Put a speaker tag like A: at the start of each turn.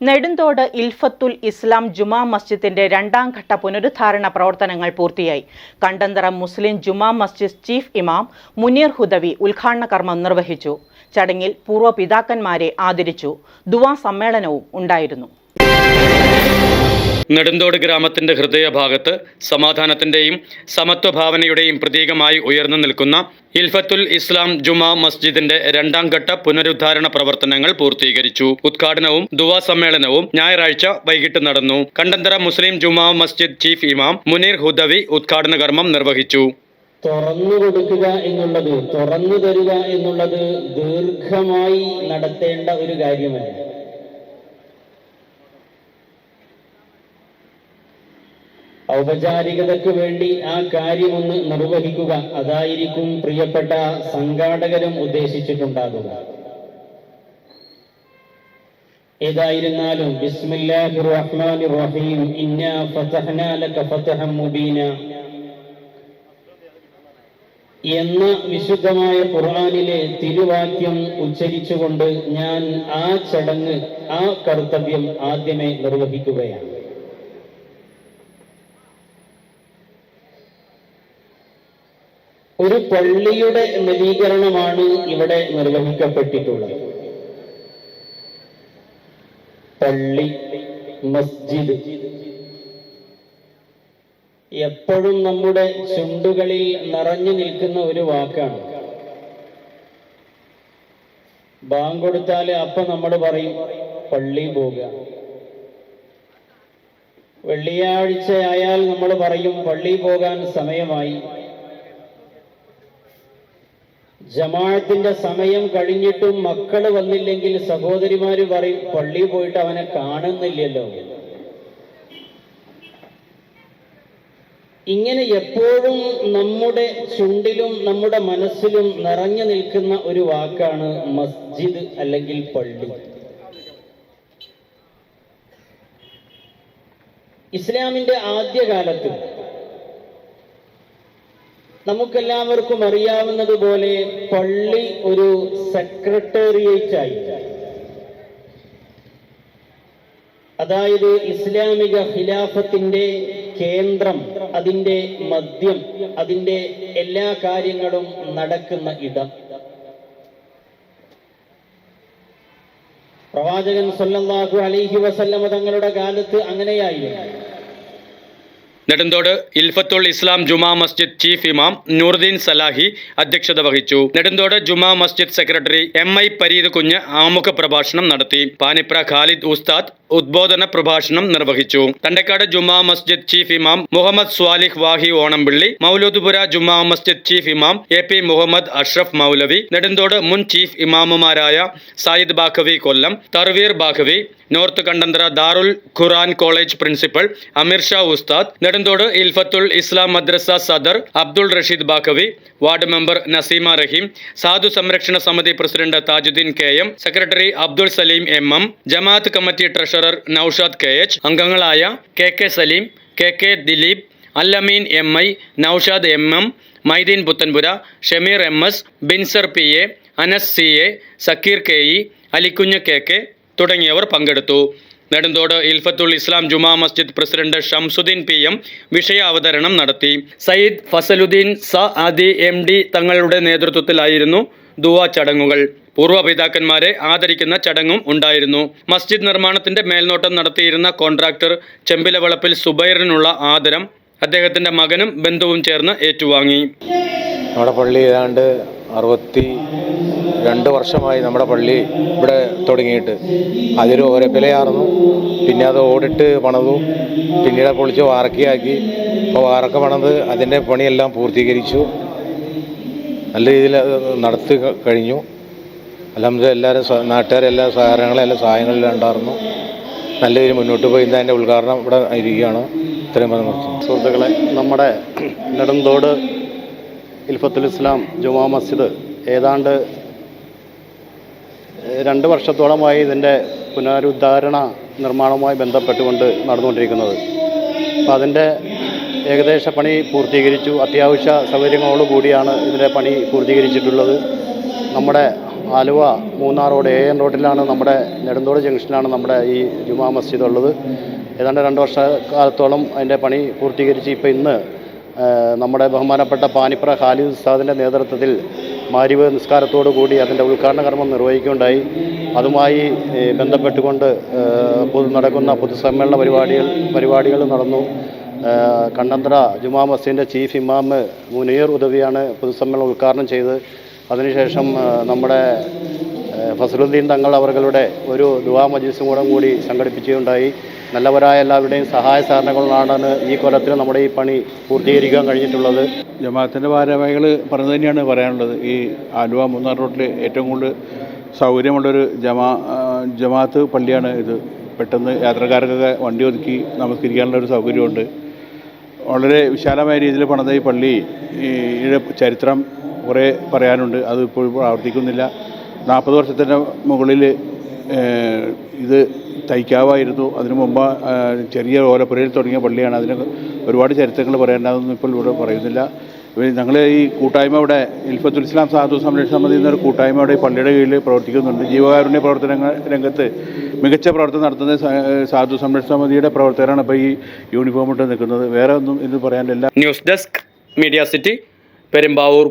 A: നെടുന്തോട് ഇൽഫത്തുൽ ഇസ്ലാം ജുമാ മസ്ജിദിന്റെ രണ്ടാം ഘട്ട പുനരുദ്ധാരണ പ്രവർത്തനങ്ങൾ പൂർത്തിയായി. കണ്ടന്തറ മുസ്ലിം ജുമാ മസ്ജിദ് ചീഫ് ഇമാം മുനീർ ഹുദവി ഉദ്ഘാടന കർമ്മം നിർവഹിച്ചു. ചടങ്ങിൽ പൂർവ പിതാക്കന്മാരെ ആദരിച്ചു. ദുവാ സമ്മേളനവും ഉണ്ടായിരുന്നു.
B: നെടുന്തോട് ഗ്രാമത്തിന്റെ ഹൃദയഭാഗത്ത് സമാധാനത്തിന്റെയും സമത്വഭാവനയുടെയും പ്രതീകമായി ഉയർന്നു നിൽക്കുന്ന ഇൽഫത്തുൽ ഇസ്ലാം ജുമാ മസ്ജിദിന്റെ രണ്ടാം ഘട്ട പുനരുദ്ധാരണ പ്രവർത്തനങ്ങൾ പൂർത്തീകരിച്ചു. ഉദ്ഘാടനവും ദുവാ സമ്മേളനവും ഞായറാഴ്ച വൈകിട്ട് നടന്നു. കണ്ടന്തര മുസ്ലിം ജുമാ മസ്ജിദ് ചീഫ് ഇമാം മുനീർ ഹുദവി ഉദ്ഘാടന കർമ്മം നിർവഹിച്ചു.
C: തുറന്നു കൊടുക്കുക എന്നുള്ളത് തുറന്നു തരിക എന്നുള്ളത് ദീർഘമായി നടത്തേണ്ട ഒരു കാര്യമല്ല. ഔപചാരികതയ്ക്ക് വേണ്ടി ആ കാര്യമൊന്ന് നിർവഹിക്കുക അതായിരിക്കും പ്രിയപ്പെട്ട സംഘാടകരും ഉദ്ദേശിച്ചിട്ടുണ്ടാകുക. ഏതായിരുന്നാലും ബിസ്മില്ലാഹിർ റഹ്മാനിർ റഹീം ഇന്നാ ഫതഹ്നാ ലക ഫതഹം മുബീന എന്ന വിശുദ്ധമായ ഖുർആനിലെ തിരുവാക്യം ഉച്ചരിച്ചുകൊണ്ട് ഞാൻ ആ ചടങ്ങ് ആ കർത്തവ്യം ആദ്യമേ നിർവഹിക്കുകയാണ് ഒരു പള്ളിയുടെ നവീകരണമാണ് ഇവിടെ നിർവഹിക്കപ്പെട്ടിട്ടുള്ളത്. പള്ളി മസ്ജിദ്. എപ്പോഴും നമ്മുടെ ചുണ്ടുകളിൽ നിറഞ്ഞു നിൽക്കുന്ന ഒരു വാക്കാണ്. ബാങ്ക് കൊടുത്താൽ അപ്പൊ നമ്മൾ പറയും പള്ളി പോകുക. വെള്ളിയാഴ്ച ആയാൽ നമ്മൾ പറയും പള്ളി പോകാൻ സമയമായി. ജമാഅത്തിന്റെ സമയം കഴിഞ്ഞിട്ടും മക്കൾ വന്നില്ലെങ്കിൽ സഹോദരിമാര് പറയും പള്ളി പോയിട്ട് അവനെ കാണുന്നില്ലല്ലോ. ഇങ്ങനെ എപ്പോഴും നമ്മുടെ ചുണ്ടിലും നമ്മുടെ മനസ്സിലും നിറഞ്ഞു നിൽക്കുന്ന ഒരു വാക്കാണ് മസ്ജിദ് അല്ലെങ്കിൽ പള്ളി. ഇസ്ലാമിന്റെ ആദ്യകാലത്ത് നമുക്കെല്ലാവർക്കും അറിയാവുന്നതുപോലെ പള്ളി ഒരു സെക്രട്ടേറിയറ്റ് ആയി. അതായത് ഇസ്ലാമിക ഖിലാഫത്തിന്റെ കേന്ദ്രം അതിന്റെ മദ്യം അതിന്റെ എല്ലാ കാര്യങ്ങളും നടക്കുന്ന ഇടം. പ്രവാചകൻ സല്ലല്ലാഹു അലൈഹി വസല്ലമ തങ്ങളുടെ കാലത്ത് അങ്ങനെയായിരുന്നു.
B: നെടുന്തോട് ഇൽഫത്തുൽ ഇസ്ലാം ജുമാ മസ്ജിദ് ചീഫ് ഇമാം നൂറുദ്ദീൻ സലാഹി അധ്യക്ഷത വഹിച്ചു. Nedunthode Juma Masjid secretary M I Pareeth Kunju ആമുഖ പ്രഭാഷണം നടത്തി. പാനിപ്ര ഖാലിദ് ഉസ്താദ് ഉദ്ബോധന പ്രഭാഷണം നിർവഹിച്ചു. തണ്ടക്കാട് ജുമാ മസ്ജിദ് ചീഫ് ഇമാം മുഹമ്മദ് സ്വാലിഹ് വാഹി ഓണംപിള്ളി മൗലൂദ്പുര ജുമാ മസ്ജിദ് ചീഫ് ഇമാം എ പി മുഹമ്മദ് അഷ്റഫ് മൗലവി നെടുന്തോട് മുൻ chief ഇമാമുമാരായ Sayid Baqavi Kollam Tharveer Baqavi north Kandanthara Darul Quran college principal Ameer Sha ഉസ്താദ് നെടുന്തോട് ഇൽഫത്തുൽ ഇസ്ലാം മദ്രസ സദർ Abdul Rasheed Baqavi ward member Naseema Raheem Sadhu Samrakshana Samithi president Thajuddeen K M secretary Abdul Saleem M M ജമാഅത്ത് committee treasurer Noushad K H അംഗങ്ങളായ K K Saleem K K Dileep Allameen M I Noushad M M Maideen Puthenpura Shameer M S Binsar P A Anas C A Sakkeer K E Alikunju K K തുടങ്ങിയവർ പങ്കെടുത്തു. Nedunthode Ilfathul Islam Juma Masjid president Shamsuddeen P M വിഷയാവതരണം നടത്തി. സയ്യിദ് ഫസലുദ്ദീൻ സ Adi M D തങ്ങളുടെ നേതൃത്വത്തിലായിരുന്നു ദുവാ ചടങ്ങുകൾ. പൂർവപിതാക്കന്മാരെ ആദരിക്കുന്ന ചടങ്ങും ഉണ്ടായിരുന്നു. മസ്ജിദ് നിർമ്മാണത്തിന്റെ മേൽനോട്ടം നടത്തിയിരുന്ന കോൺട്രാക്ടർ ചെമ്പിലവളപ്പിൽ സുബൈറിനുള്ള ആദരം അദ്ദേഹത്തിന്റെ മകനും ബന്ധുവും ചേർന്ന് ഏറ്റുവാങ്ങി.
D: നമ്മുടെ പള്ളി ഏതാണ്ട് അറുപത്തി രണ്ട് വർഷമായി നമ്മുടെ പള്ളി ഇവിടെ തുടങ്ങിയിട്ട്. അതൊരു ഒരപ്പിലയാർന്നു പിന്നെ അത് ഓടിട്ട് പണതു. പിന്നീട് പൊളിച്ച് വാറക്കിയാക്കി അപ്പോൾ വാറക്ക പണത് അതിന്റെ പണിയെല്ലാം പൂർത്തീകരിച്ചു. നല്ല രീതിയിൽ അത് നടത്തി കഴിഞ്ഞു. അല്ലാമത് എല്ലാവരും നാട്ടുകാരെല്ലാ എല്ലാ സഹായങ്ങളിലും ഉണ്ടായിരുന്നു നല്ല രീതിയിൽ മുന്നോട്ട് പോയി. അതിന്റെ ഉദ്ഘാടനം ഇവിടെ ഇരിക്കുകയാണ്. ഇത്രയും പറഞ്ഞു
E: സുഹൃത്തുക്കളെ നമ്മുടെ നെടുന്തോട് ഇൽഫത്തുൽ ഇസ്ലാം ജുമാ മസ്ജിദ് ഏതാണ്ട് രണ്ട് വർഷത്തോളമായി ഇതിന്റെ പുനരുദ്ധാരണ നിർമ്മാണവുമായി ബന്ധപ്പെട്ടുകൊണ്ട് നടന്നുകൊണ്ടിരിക്കുന്നത്. അപ്പോൾ അതിന്റെ ഏകദേശ പണി പൂർത്തീകരിച്ചു. അത്യാവശ്യ സൗകര്യങ്ങളോടുകൂടിയാണ് ഇതിന്റെ പണി പൂർത്തീകരിച്ചിട്ടുള്ളത്. നമ്മുടെ Aluva Munnar road A N റോഡിലാണ് നമ്മുടെ നെടുന്തോട് ജംഗ്ഷനിലാണ് നമ്മുടെ ഈ ജുമാ മസ്ജിദ് ഉള്ളത്. ഏതാണ്ട് രണ്ട് വർഷക്കാലത്തോളം അതിന്റെ പണി പൂർത്തീകരിച്ച് ഇപ്പോൾ ഇന്ന് നമ്മുടെ ബഹുമാനപ്പെട്ട പാനിപ്ര ഖാലിദ് ഉസ്താദിന്റെ നേതൃത്വത്തിൽ മാരിവ് നിസ്കാരത്തോടു കൂടി അതിന്റെ ഉദ്ഘാടന കർമ്മം നിർവഹിക്കുകയുണ്ടായി. അതുമായി ബന്ധപ്പെട്ടുകൊണ്ട് പൊതു നടക്കുന്ന പൊതുസമ്മേളന പരിപാടികൾ പരിപാടികൾ നടന്നു. കണ്ണന്ത്ര ജുമാ മസ്ജിദിന്റെ ചീഫ് ഇമാം മുനീർ ഉദവിയാണ് പൊതുസമ്മേളനം ഉദ്ഘാടനം ചെയ്ത് അതിനുശേഷം നമ്മുടെ ഫസലുദ്ദീൻ തങ്ങൾ അവരുടെ ഒരു ദുവാ മജീസും കൂടെ കൂടി സംഘടിപ്പിക്കുകയുണ്ടായി. നല്ലവരായ എല്ലാവരുടെയും സഹായ സഹകരണങ്ങളാണ് ഈ കൊല്ലത്തിൽ നമ്മുടെ ഈ പണി പൂർത്തീകരിക്കാൻ കഴിഞ്ഞിട്ടുള്ളത്.
F: ജമാഅത്തിന്റെ ഭാരവാഹികൾ പറഞ്ഞു തന്നെയാണ് പറയാനുള്ളത്. ഈ ആലുവ മൂന്നാർ റോഡിൽ ഏറ്റവും കൂടുതൽ സൗകര്യമുള്ളൊരു ജമാ ജമാഅത്ത് പള്ളിയാണ് ഇത്. പെട്ടെന്ന് യാത്രക്കാർക്കൊക്കെ വണ്ടി ഒതുക്കി നമസ്കരിക്കാനുള്ള ഒരു സൗകര്യമുണ്ട്. വളരെ വിശാലമായ രീതിയിൽ പണിത ഈ പള്ളി ചരിത്രം കുറേ പറയാനുണ്ട്. അത് ഇപ്പോഴും ആവർത്തിക്കുന്നില്ല നാൽപ്പത് വർഷത്തിന് മുകളിൽ ഇത് തയ്ക്കാവായിരുന്നു. അതിനു മുമ്പ് ചെറിയ ഓലപ്പുരയിൽ തുടങ്ങിയ പള്ളിയാണ്. അതിന് ഒരുപാട് ചരിത്രങ്ങൾ പറയേണ്ടതൊന്നും ഇപ്പോൾ ഇവിടെ പറയുന്നില്ല. ഞങ്ങൾ ഈ കൂട്ടായ്മ ഇവിടെ ഇൽഫത്തുൽ ഇസ്ലാം സാധു സംരക്ഷണ സമിതി എന്നൊരു കൂട്ടായ്മ ഇവിടെ പള്ളിയുടെ കീഴിൽ പ്രവർത്തിക്കുന്നുണ്ട്. ജീവകാരുണ്യ പ്രവർത്തനങ്ങൾ രംഗത്ത് മികച്ച പ്രവർത്തനം നടത്തുന്ന സാധു സംരക്ഷണ സമിതിയുടെ പ്രവർത്തകരാണ് ഇപ്പോൾ ഈ യൂണിഫോം ഇട്ട് നിൽക്കുന്നത്. വേറെ ഒന്നും ഇത് പറയാനില്ല.
B: News desk media city Perumbavoor.